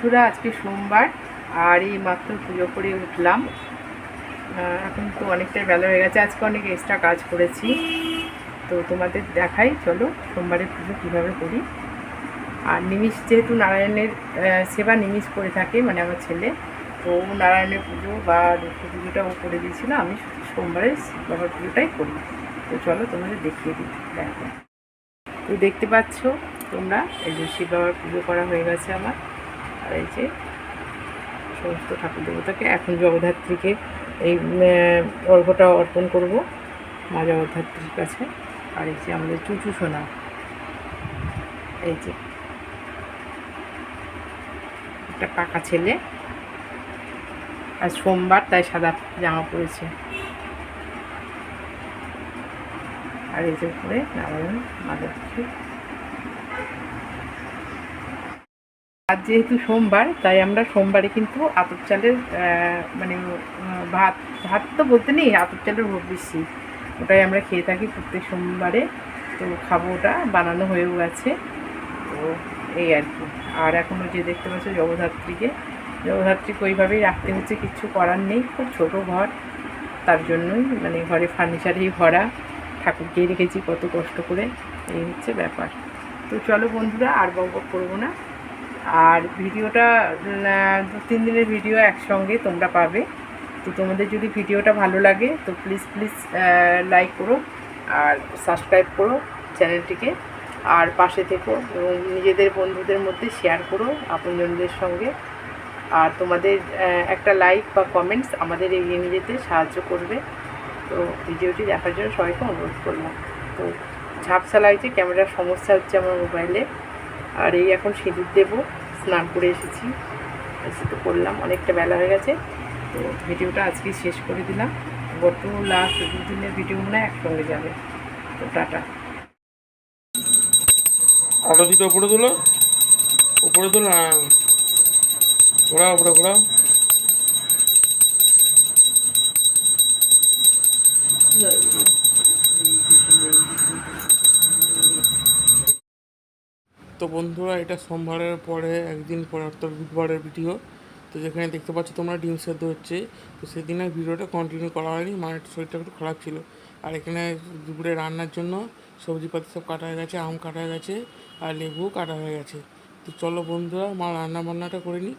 বন্ধুরা, আজকে সোমবার, আর এই মাত্র পুজো করে উঠলাম। এখন তো অনেকটাই বেলা হয়ে গেছে, আজকে অনেক এক্সট্রা কাজ করেছি। তো তোমাদের দেখাই, চলো সোমবারে পুজো কীভাবে করি। আর নিমিষ যেহেতু নারায়ণের সেবা নিমিষ করে থাকে মানে আমার ছেলে, তো নারায়ণের পুজো বা দুর্গা পুজোটা ও করে দিয়েছিল। আমি সোমবারে বাবার পুজোটাই করি। তো চলো তোমাদের দেখিয়ে দিই, দেখো। তো দেখতে পাচ্ছ তোমরা, এই যে শিব বাবার পুজো করা হয়ে গেছে আমার। আর এই যে সমস্ত ঠাকুর দেবতাকে এখন জগদ্ধাত্রীকে এই অর্ঘ্যটা অর্পণ করব মা জগদ্ধাত্রীর কাছে। আর এই যে আমাদের চুচু সোনা। এই যে একটা পাকা ছেলে। আর সোমবার তাই সাদা জামা পরেছে। আর এই যে উপরে নারায়ণ মাধবকে আজ যেহেতু সোমবার, তাই আমরা সোমবারে কিন্তু আতপ চালের মানে ভাত ভাত তো বলতে নেই, আতপ চালের বেশি ওটাই আমরা খেয়ে থাকি প্রত্যেক সোমবারে। তো খাব ওটা, বানানো হয়েও গেছে। তো এই আর কি। আর এখনও যে দেখতে পাচ্ছ জগদ্ধাত্রীকে জগদ্ধাত্রীকে ওইভাবেই রাখতে হচ্ছে, কিছু করার নেই। খুব ছোট ঘর, তার জন্যই মানে ঘরে ফার্নিচারেই ভরা। ঠাকুরকেই রেখেছি, কত কষ্ট করে। এই হচ্ছে ব্যাপার। তো চলো বন্ধুরা, আর বক করব না। আর ভিডিওটা দু তিন দিনের ভিডিও একসঙ্গে তোমরা পাবে। তো তোমাদের যদি ভিডিওটা ভালো লাগে, তো প্লিজ প্লিজ লাইক করো আর সাবস্ক্রাইব করো চ্যানেলটিকে আর পাশে থেকো এবং নিজেদের বন্ধুদের মধ্যে শেয়ার করো আপনজনদের সঙ্গে। আর তোমাদের একটা লাইক বা কমেন্টস আমাদের এগিয়ে নিয়ে যেতে সাহায্য করবে। তো ভিডিওটি দেখার জন্য সবাইকে অনুরোধ করলাম। তো ঝাপসা লাগছে, ক্যামেরার সমস্যা হচ্ছে আমার মোবাইলে আর এই এখন সিঁদুর দেবো। স্নান করে এসেছি। এসে তো করলাম, অনেকটা বেলা হয়ে গেছে। তো ভিডিওটা আজকে শেষ করে দিলাম। গত লাস্ট দুদিনের ভিডিও হয় একসঙ্গে যাবে। তো টাটা। আরতিটা উপরে তোলো। উপরে তোলো ঘোরা ঘোরাও, উপরে ঘোরাও। তো বন্ধুরা, এটা সোমবারের পরে, একদিন পরে, অর্থাৎ বুধবারের ভিডিও তো যেখানে দেখতে পাচ্ছ তোমরা ডিম সেদ্ধ হচ্ছে। তো সেদিনের ভিডিওটা কন্টিনিউ করা হয়নি, মায়ের শরীরটা একটু খারাপ ছিল। আর এখানে দুপুরে রান্নার জন্য সবজিপাতি সব কাটা হয়ে গেছে, আম কাটা হয়ে গেছে, আর লেবু কাটা হয়ে গেছে। তো চলো বন্ধুরা, মা রান্না বান্নাটা করে নিই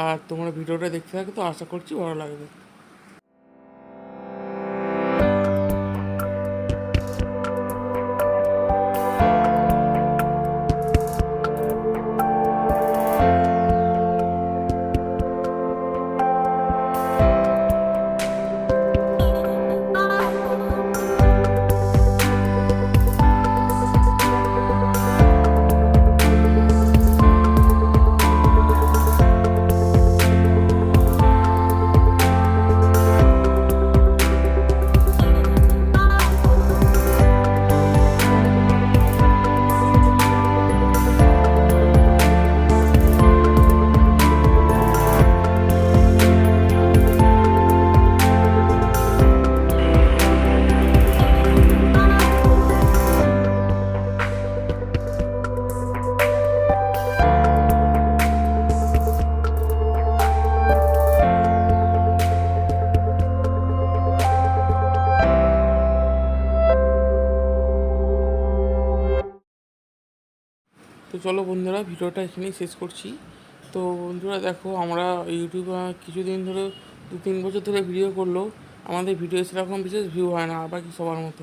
আর তোমরা ভিডিওটা দেখতে থাকো, তো আশা করছি ভালো লাগবে। চলো বন্ধুরা, ভিডিওটা এখানেই শেষ করছি। তো বন্ধুরা দেখো, আমরা ইউটিউবে কিছুদিন ধরে, দু তিন বছর ধরে ভিডিও করলেও আমাদের ভিডিও সেরকম বিশেষ ভিউ হয় না, বাকি সবার মতো।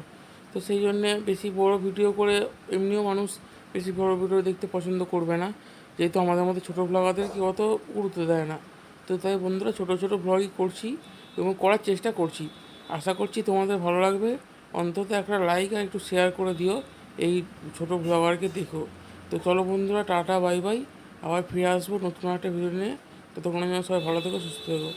তো সেই জন্যে বেশি বড় ভিডিও করে এমনিও মানুষ বেশি বড় ভিডিও দেখতে পছন্দ করবে না। যেহেতু আমাদের মতো ছোটো ব্লগারদেরকে অত গুরুত্ব দেয় না। তো তাই বন্ধুরা, ছোটো ছোটো ব্লগই করছি এবং করার চেষ্টা করছি। আশা করছি তোমাদের ভালো লাগবে। অন্তত একটা লাইক আর একটু শেয়ার করে দিও, এই ছোটো ব্লগারকে দেখো। তো চলো বন্ধুরা, টাটা, বাই বাই। আবার ফিরে আসব নতুন একটা ভিডিও নিয়ে। ততক্ষণ যেন সবাই ভালো থেকো, সুস্থ থেকো।